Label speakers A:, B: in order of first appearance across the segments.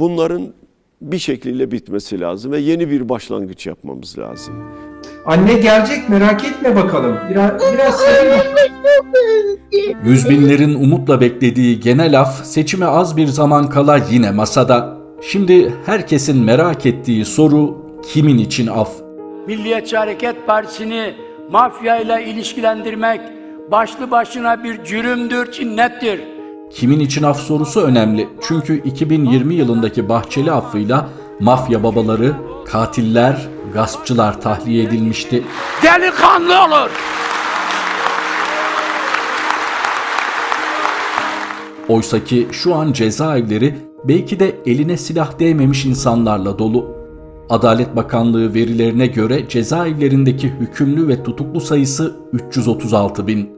A: bunların bir şekliyle bitmesi lazım ve yeni bir başlangıç yapmamız lazım.
B: Anne gelecek merak etme bakalım. Biraz, biraz
C: Yüz binlerin umutla beklediği genel af seçime az bir zaman kala yine masada. Şimdi herkesin merak ettiği soru kimin için af?
D: Milliyetçi Hareket Partisi'ni mafyayla ilişkilendirmek başlı başına bir cürümdür, cinnettir.
C: Kimin için af sorusu önemli. Çünkü 2020 yılındaki Bahçeli affıyla mafya babaları, katiller, gaspçılar tahliye edilmişti.
D: Delikanlı olur.
C: Oysaki şu an cezaevleri belki de eline silah değmemiş insanlarla dolu. Adalet Bakanlığı verilerine göre cezaevlerindeki hükümlü ve tutuklu sayısı 336 bin.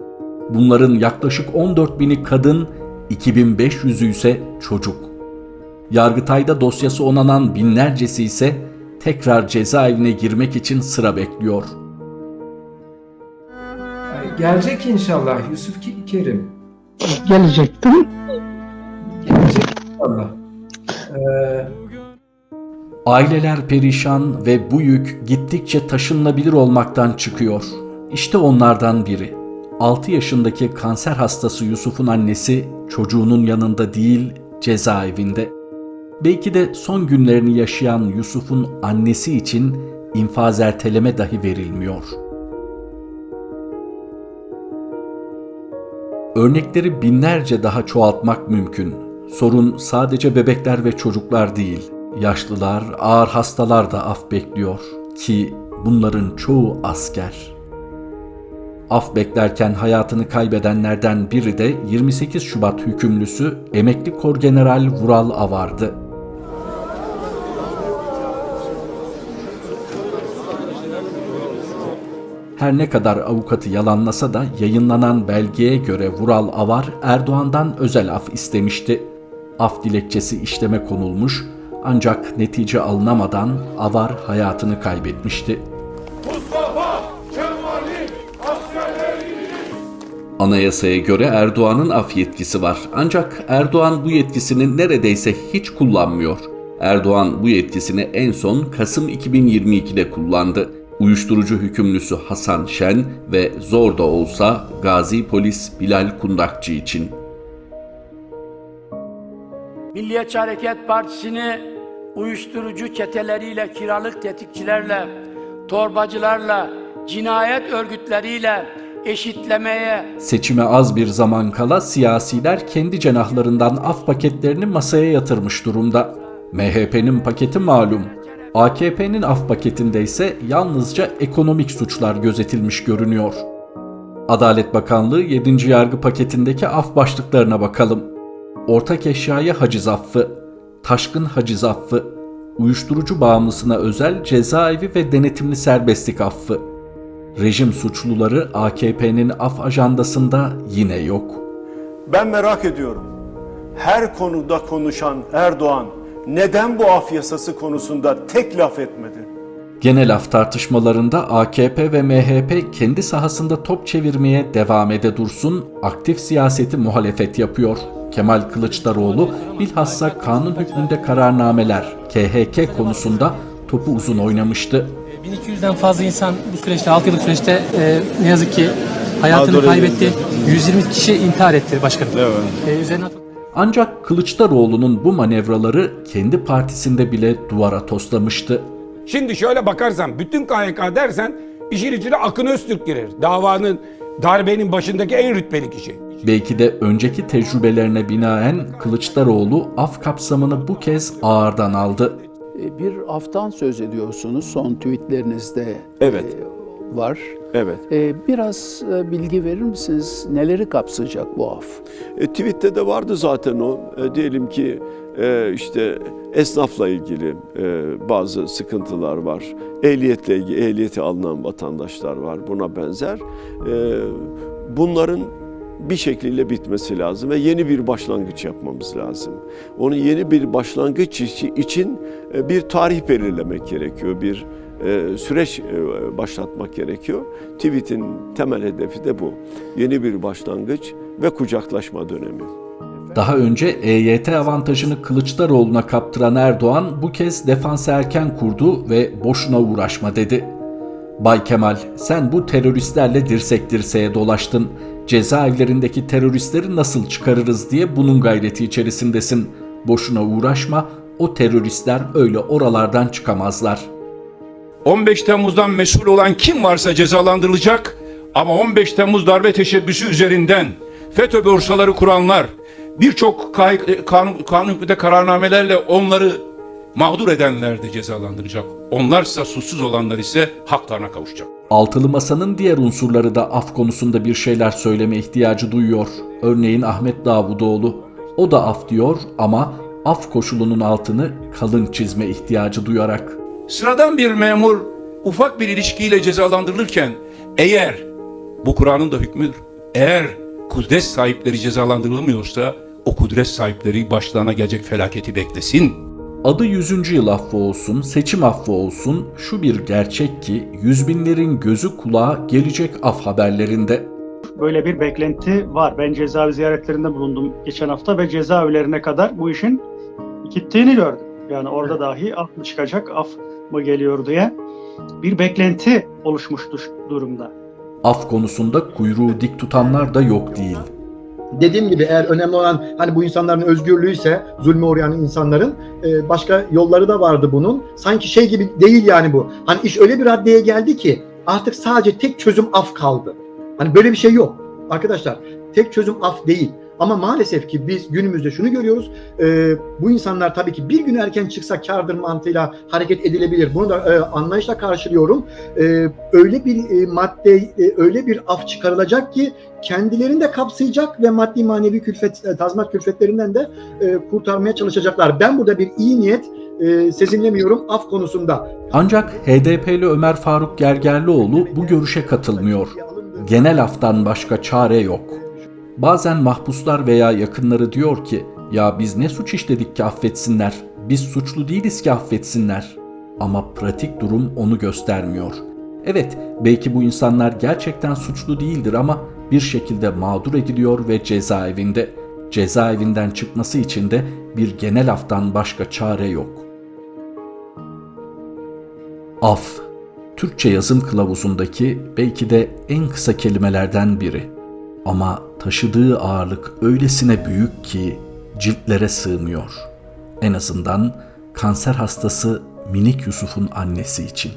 C: Bunların yaklaşık 14 bini kadın, 2500'ü ise çocuk. Yargıtay'da dosyası onanan binlercesi ise tekrar cezaevine girmek için sıra bekliyor.
B: Gelecek inşallah Yusuf Ke- Kerim.
E: gelecektim.
B: Gelecek inşallah. Ee,
C: Aileler perişan ve bu yük gittikçe taşınabilir olmaktan çıkıyor. İşte onlardan biri. 6 yaşındaki kanser hastası Yusuf'un annesi çocuğunun yanında değil cezaevinde. Belki de son günlerini yaşayan Yusuf'un annesi için infaz erteleme dahi verilmiyor. Örnekleri binlerce daha çoğaltmak mümkün. Sorun sadece bebekler ve çocuklar değil. Yaşlılar, ağır hastalar da af bekliyor ki bunların çoğu asker. Af beklerken hayatını kaybedenlerden biri de 28 Şubat hükümlüsü emekli Korgeneral Vural Avar'dı. Her ne kadar avukatı yalanlasa da yayınlanan belgeye göre Vural Avar Erdoğan'dan özel af istemişti. Af dilekçesi işleme konulmuş ancak netice alınamadan Avar hayatını kaybetmişti. Anayasaya göre Erdoğan'ın af yetkisi var. Ancak Erdoğan bu yetkisini neredeyse hiç kullanmıyor. Erdoğan bu yetkisini en son Kasım 2022'de kullandı. Uyuşturucu hükümlüsü Hasan Şen ve zor da olsa Gazi Polis Bilal Kundakçı için.
D: Milliyetçi Hareket Partisi'ni uyuşturucu çeteleriyle, kiralık tetikçilerle, torbacılarla, cinayet örgütleriyle eşitlemeye,
C: Seçime az bir zaman kala siyasiler kendi cenahlarından af paketlerini masaya yatırmış durumda. MHP'nin paketi malum. AKP'nin af paketinde ise yalnızca ekonomik suçlar gözetilmiş görünüyor. Adalet Bakanlığı 7. yargı paketindeki af başlıklarına bakalım. Ortak eşyaya haciz affı, taşkın haciz affı, uyuşturucu bağımlısına özel cezaevi ve denetimli serbestlik affı. Rejim suçluları AKP'nin af ajandasında yine yok.
A: Ben merak ediyorum. Her konuda konuşan Erdoğan neden bu af yasası konusunda tek laf etmedi?
C: Genel af tartışmalarında AKP ve MHP kendi sahasında top çevirmeye devam ede dursun, aktif siyaseti muhalefet yapıyor. Kemal Kılıçdaroğlu bilhassa kanun hükmünde kararnameler KHK konusunda topu uzun oynamıştı.
F: 1200'den fazla insan bu süreçte, 6 yıllık süreçte e, ne yazık ki hayatını kaybetti. 120 kişi intihar etti başkanım. E, üzerine atıl-
C: Ancak Kılıçdaroğlu'nun bu manevraları kendi partisinde bile duvara toslamıştı.
G: Şimdi şöyle bakarsan bütün KHK dersen işin içine Akın Öztürk girer. Davanın darbenin başındaki en rütbeli kişi.
C: Belki de önceki tecrübelerine binaen Kılıçdaroğlu af kapsamını bu kez ağırdan aldı.
H: E, Bir aftan söz ediyorsunuz son tweetlerinizde
A: Evet.
H: e, var.
A: Evet.
H: E, Biraz bilgi verir misiniz? Neleri kapsayacak bu af?
A: E, tweette de vardı zaten o. E, diyelim ki e, işte esnafla ilgili e, bazı sıkıntılar var. Ehliyetle ilgili ehliyeti alınan vatandaşlar var. Buna benzer. E, bunların bir şekliyle bitmesi lazım ve yeni bir başlangıç yapmamız lazım. Onun yeni bir başlangıç içi- için e, bir tarih belirlemek gerekiyor. Bir e, süreç e, başlatmak gerekiyor. Tweet'in temel hedefi de bu. Yeni bir başlangıç ve kucaklaşma dönemi.
C: Daha önce EYT avantajını Kılıçdaroğlu'na kaptıran Erdoğan bu kez defansı erken kurdu ve boşuna uğraşma dedi. Bay Kemal sen bu teröristlerle dirsek dirseğe dolaştın. Cezaevlerindeki teröristleri nasıl çıkarırız diye bunun gayreti içerisindesin. Boşuna uğraşma o teröristler öyle oralardan çıkamazlar.
I: 15 Temmuz'dan mesul olan kim varsa cezalandırılacak ama 15 Temmuz darbe teşebbüsü üzerinden FETÖ borsaları kuranlar birçok kay- kanun, kanun kararnamelerle onları mağdur edenler de cezalandıracak. Onlarsa suçsuz olanlar ise haklarına kavuşacak.
C: Altılı Masa'nın diğer unsurları da af konusunda bir şeyler söyleme ihtiyacı duyuyor. Örneğin Ahmet Davutoğlu. O da af diyor ama af koşulunun altını kalın çizme ihtiyacı duyarak.
I: Sıradan bir memur ufak bir ilişkiyle cezalandırılırken eğer bu Kur'an'ın da hükmüdür. Eğer kudret sahipleri cezalandırılmıyorsa o kudret sahipleri başlarına gelecek felaketi beklesin.
C: Adı 100. yıl affı olsun, seçim affı olsun şu bir gerçek ki yüz binlerin gözü kulağı gelecek af haberlerinde.
J: böyle bir beklenti var. Ben cezaevi ziyaretlerinde bulundum geçen hafta ve cezaevlerine kadar bu işin gittiğini gördüm. Yani orada dahi af mı çıkacak, af mı geliyor diye bir beklenti oluşmuş durumda.
C: Af konusunda kuyruğu dik tutanlar da yok değil.
K: Dediğim gibi eğer önemli olan hani bu insanların özgürlüğü ise zulme uğrayan insanların e, başka yolları da vardı bunun. Sanki şey gibi değil yani bu. Hani iş öyle bir raddeye geldi ki artık sadece tek çözüm af kaldı. Hani böyle bir şey yok. Arkadaşlar tek çözüm af değil. Ama maalesef ki biz günümüzde şunu görüyoruz. e, bu insanlar tabii ki bir gün erken çıksa kârdır mantığıyla hareket edilebilir. Bunu da e, anlayışla karşılıyorum. E, öyle bir e, madde, e, öyle bir af çıkarılacak ki kendilerini de kapsayacak ve maddi manevi külfet, e, tazminat külfetlerinden de e, kurtarmaya çalışacaklar. Ben burada bir iyi niyet e, sezinlemiyorum af konusunda.
C: Ancak HDP'li Ömer Faruk Gergerlioğlu bu görüşe katılmıyor. Genel aftan başka çare yok. Bazen mahpuslar veya yakınları diyor ki ya biz ne suç işledik ki affetsinler, biz suçlu değiliz ki affetsinler. Ama pratik durum onu göstermiyor. Evet belki bu insanlar gerçekten suçlu değildir ama bir şekilde mağdur ediliyor ve cezaevinde. Cezaevinden çıkması için de bir genel aftan başka çare yok. Af, Türkçe yazım kılavuzundaki belki de en kısa kelimelerden biri. Ama taşıdığı ağırlık öylesine büyük ki ciltlere sığmıyor. En azından kanser hastası minik Yusuf'un annesi için.